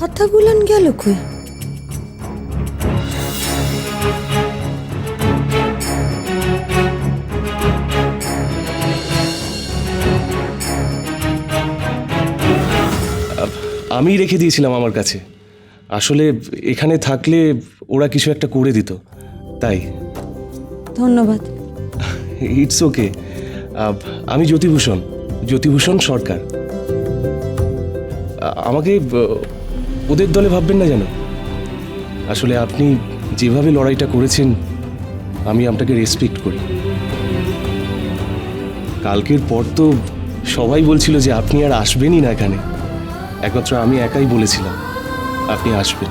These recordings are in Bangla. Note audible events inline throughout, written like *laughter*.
খাতাগুলান গেল কই? আমি রেখে দিয়েছিলাম আমার কাছে। আসলে এখানে থাকলে ওরা কিছু একটা করে দিত। তাই। ধন্যবাদ। ইটস ওকে আমি জ্যোতিভূষণ। জ্যোতিভূষণ সরকার। আমাকে ওদের দলে ভাববেন না যেন। আসলে আপনি যেভাবে লড়াইটা করেছেন, আমি আপনাকে রেসপেক্ট করি। কালকের পর তো সবাই বলছিল যে আপনি আর আসবেনই না এখানে। একমাত্র আমি একাই বলেছিলাম, আপনি আসবেন।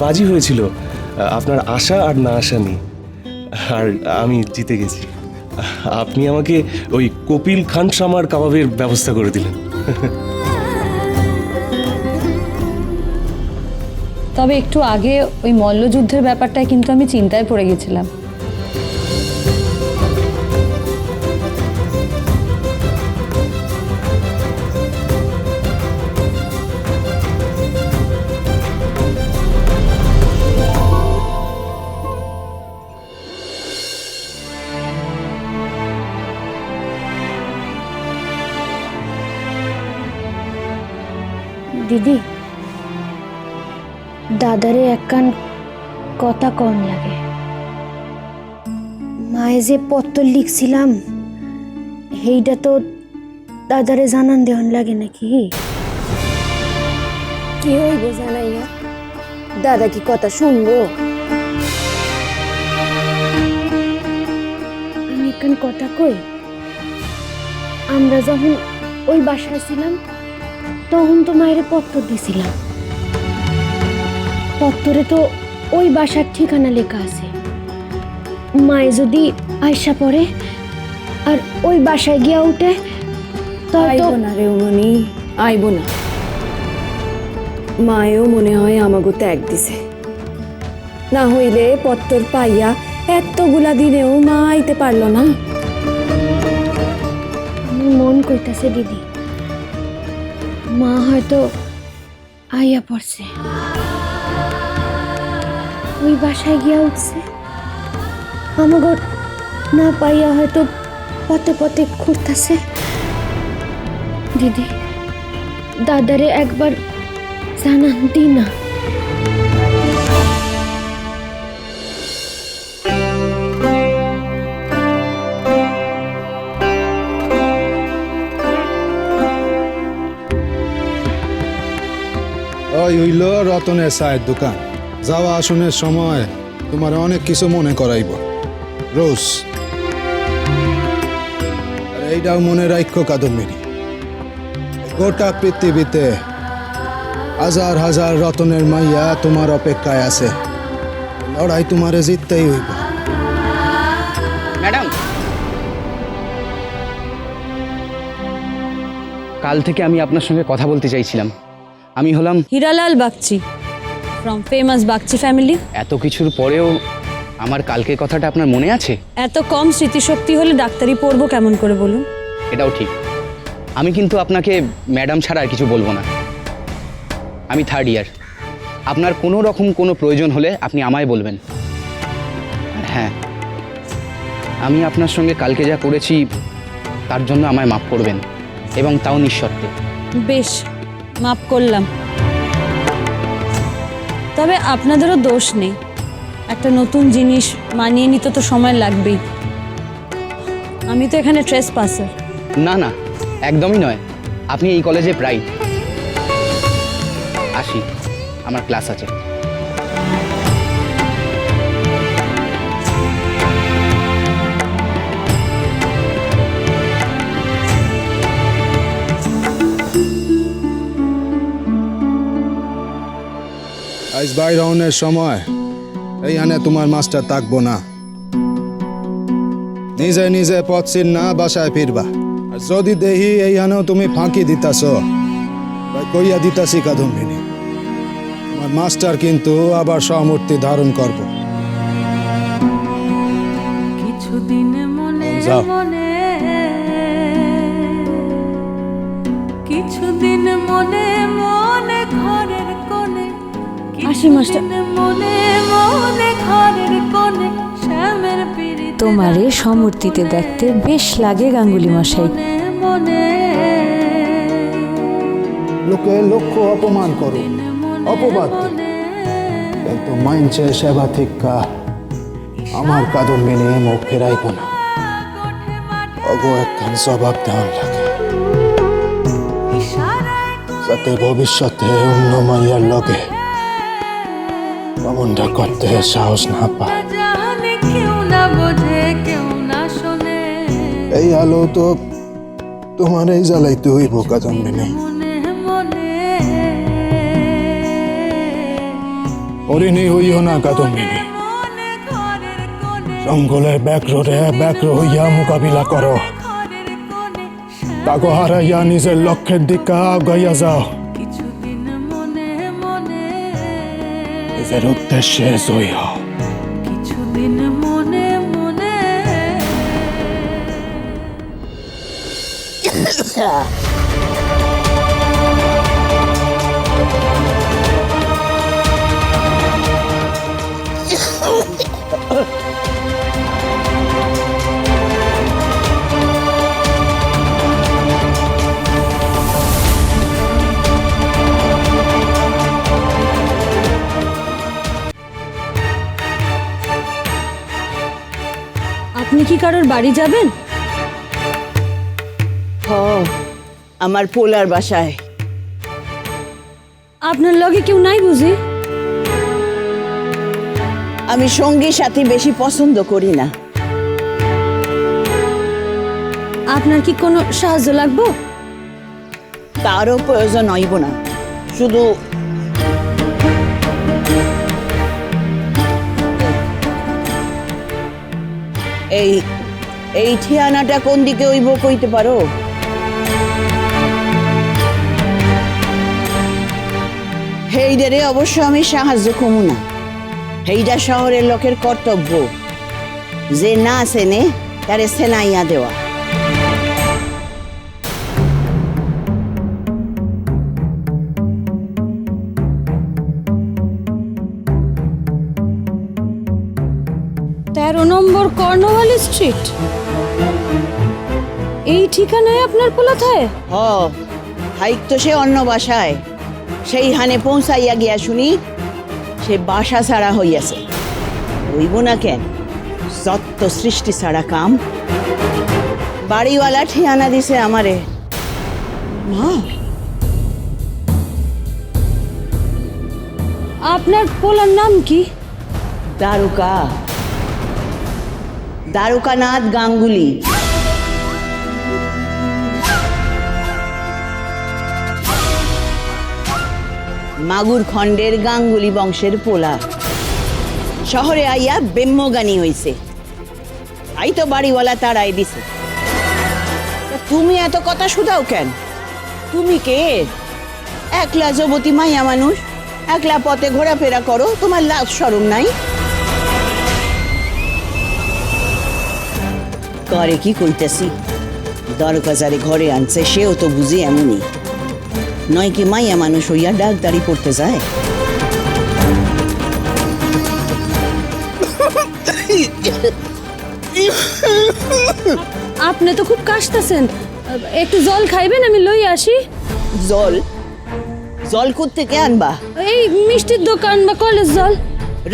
বাজি হয়েছিল আপনার আশা আর না আশা নেই আর আমি জিতে গেছি। আপনি আমাকে ওই কপিল খান সামার কাবাবের ব্যবস্থা করে দিলেন। *laughs* তবে একটু আগে ওই মল্লযুদ্ধের ব্যাপারটায় কিন্তু আমি চিন্তায় পড়ে গেছিলাম। দিদি দাদারে একখান কথা কম লাগে। মায়ে যে পত্র লিখছিলাম সেইটা তো দাদারে জানান দেওয়ান লাগে নাকি? কি হইব জানাইয়া? দাদা কি কথা শুনব? আমি একখান কথা কই আমরা যখন ওই বাসায় ছিলাম তখন তো মায়ের পত্র দিছিলাম। পত্তরে তো ওই বাসার ঠিকানা লেখা আছে। মায়ে যদি আয়সা পড়ে আর ওই বাসায় গিয়া উঠে আইব না রে উমনি আইব না। মায়েও মনে হয় আমাগো ত্যাগ দিছে। না হইলে পত্তর পাইয়া এতগুলা দিনেও মা আইতে পারল না। আমার মন কইতাছে দিদি মা হয়তো আইয়া পড়ছে। ওই বাসায় গিয়া উঠছে। আমাকে না পাইয়া হয়তো পথে পথে ঘুরতেছে। দিদি, দাদারে একবার জানান দি না। ওই হইল রতনের চায়ের দোকান। যাওয়া আসনের সময় তোমার অনেক কিছু মনে করাইব। রোজ। এইটাও মনে রাখ্য কাদম্বিনী। গোটা পৃথিবীতে হাজার হাজার রতনের মাইয়া তোমার অপেক্ষায় আছে। লড়াই তোমারে জিততেই হইব। ম্যাডাম। কাল থেকে আমি আপনার সঙ্গে কথা বলতে চাইছিলাম। আমি হলাম Hiralal Bagchi. From famous Bagchi family এত কিছুর পরেও আমার কালকের কথাটা আপনার মনে আছে? এত কম স্মৃতিশক্তি হলে ডাক্তারি পড়ব কেমন করে বলুন? এটাও ঠিক। আমি কিন্তু আপনাকে ম্যাডাম ছাড়া আর কিছু বলব না। আমি থার্ড ইয়ার আপনার কোনো রকম কোনো প্রয়োজন হলে আপনি আমায় বলবেন। আর হ্যাঁ আমি আপনার সঙ্গে কালকে যা করেছি তার জন্য আমায় মাফ করবেন। এবং তাও নিঃশর্তে। বেশ মাপ করলাম। তবে আপনাদেরও দোষ নেই। একটা নতুন জিনিস মানিয়ে নিতে তো সময় লাগবেই। আমি তো এখানে ট্রেস পাসার না না, একদমই নয়। আপনি এই কলেজে প্রায় আসি, আমার ক্লাস আছে। আজ বাইরনের সময়। এইখানে তোমার মাস্টার থাকব না। নিজে নিজে পথ না বাসায় ফিরবা। আর যদি দেহি এইখানেও তুমি ফাঁকি দিতাছ কইয়া দিতাছি কাদম্বিনী তোমার মাস্টার কিন্তু আবার সমূর্তি ধারণ করব। কিছুদিন মনে মনে কিছুদিন মনে মনে শ্যামের পিড়িতে তোমারে সমর্তিতে দেখতে বেশ লাগে গাঙ্গুলি মশাই। লোকে লক্ষ্য অপমান করো, অপবাদ। কিন্তু মাইনছে সেবা থিকা আমার কাদম্বিনী মুখ ফেরাইব না। অগো একখান জবাব দেওয়ান লাগে যাতে ভবিষ্যতে অন্য মাইয়ার লগে অমনটা করতে সাহস না পায় এই আলো তো তোমার এই জ্বালাইতে হইব কাদম্বিনী মনে মনে। হরিণী হইও না কাদম্বিনী জঙ্গলের ব্যাঘ্ররে ব্যাঘ্র হইয়া মোকাবিলা করো। তাকে হারাইয়া নিজের লক্ষ্যের দিকে আগাইয়া যাও। নিজের উদ্দেশ্যে জয়ী হও। কিছুদিন মনে মনে *coughs* *coughs* *coughs* কি কারোর বাড়ি যাবেন? হ আমার পোলার বাসায়। আপনার লগে কেউ নাই বুঝি? আমি সঙ্গী সাথী বেশি পছন্দ করি না। আপনার কি কোনো সাহায্য লাগবো? তারও প্রয়োজন হইব না। শুধু এই এই ঠিয়ানাটা কোন দিকে ওইব কইতে পারো? হেইডারে অবশ্য আমি সাহায্য কমু না। হেইডা শহরের লোকের কর্তব্য। যে না সেনে তারে সেনাইয়া দেওয়া। তেরো নম্বর কর্নওয়ালি স্ট্রিট এই ঠিকানায় আপনার পোলাথায় হ হাইক তো সে অন্য বাসায়। সেই হানে পৌঁছাইয়া গিয়া শুনি সে বাসা ছাড়া হইয়াছে। হইব না কেন? যত সৃষ্টি ছাড়া কাম। বাড়িওয়ালা ঠিয়ানা দিছে আমারে। মা? আপনার পোলার নাম কি? দারুকা। দারুকানাথ গাঙ্গুলি। মাগুর খণ্ডের গাঙ্গুলি বংশের পোলা। শহরে আইয়া বেম্মগানি হইছে। আই তো বাড়িওয়ালা তারাই দিছে। তা তুমি এত কথা শুধাও কেন? তুমি কে? একলা যবতী মাইয়া মানুষ, একলা পথে ঘোরাফেরা করো, তোমার লাভ সরম নাই? করে কি কইতেছি? দরকাজারে ঘরে আনছে সেও তো বুঝি এমনই। নয় কি মাইয়া মানুষ হইয়া ডাক্তারি পড়তে যায়? আপনি তো খুব কাশতেছেন। একটু জল খাইবেন আমি লই আসি। জল? জল থেকে আনবা? এই মিষ্টির দোকান বা কলের জল।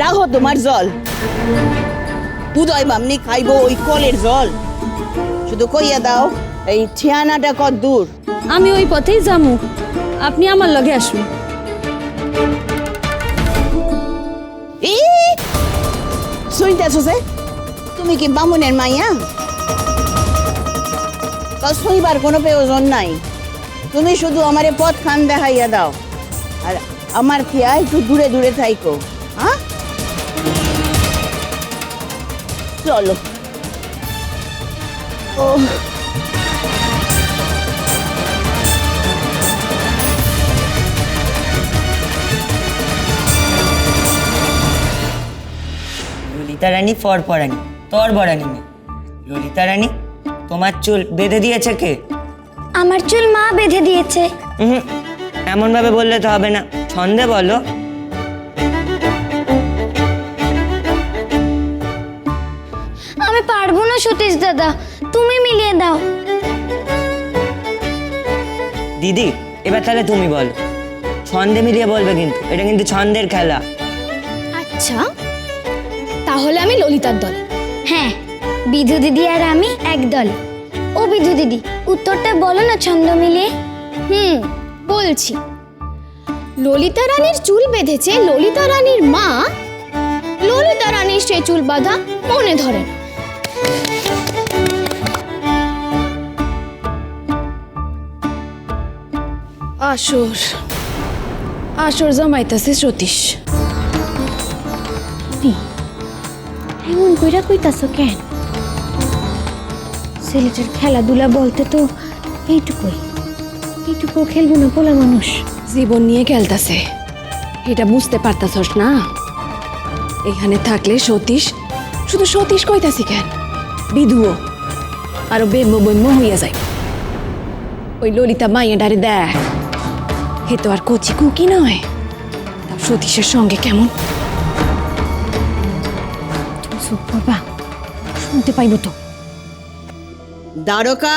রাখো তোমার জল। উদয় বামনি খাইবো ওই কলের জল। শুধু কইয়া দাও এই ঠিয়ানাটা কত দূর? আমি ওই পথেই যামু। আপনি আমার লগে আসুন। শুনতেছো যে? তুমি কি বামুনের মাইয়া? তো শুইবার কোনো প্রয়োজন নাই। তুমি শুধু আমারে পথ খান দেখাইয়া দাও। আর আমার থিয়া একটু দূরে দূরে থাইকো হ্যাঁ? চলো। ললিতা রানী ফর পরানি তর বরানি ললিতা রানী তোমার চুল বেঁধে দিয়েছে কে? আমার চুল মা বেঁধে দিয়েছে। হুম এমন ভাবে বললে তো হবে না। ছন্দে বলো। আমি পারব না সতীশ দাদা। মিলিয়ে দাও। দিদি এবার তাহলে তুমি বলো। ছন্দে মিলিয়ে বলবে কিন্তু এটা কিন্তু ছন্দের খেলা। আচ্ছা তাহলে আমি ললিতার দল। হ্যাঁ বিধু দিদি আর আমি এক দল। ও বিধু দিদি উত্তরটা বলো না ছন্দ মিলিয়ে। হুম বলছি। ললিতা রানীর চুল বেঁধেছে ললিতা রানীর মা। ললিতা রানীর সে চুল বাঁধা মনে ধরে না। আসর। আসর জমাইতাছে সতীশ। এমন কইরা কইতাছ কেন? ছেলেটার খেলাধুলা বলতে তো এইটুকুই। এইটুকু খেলব না পোলা মানুষ। জীবন নিয়ে খেলতাছে। এটা বুঝতে পারতাছস না? এখানে থাকলে সতীশ শুধু সতীশ কইতাছি কেন? বিধুও। আরও বেম্য বৈম্য হইয়া যায়। ওই ললিতা মাইয়া ডারে দেখ। হে তো আর কচি কুকি নয়। সতীশের সঙ্গে কেমন? শুনতে পাইব তো। দ্বারকা!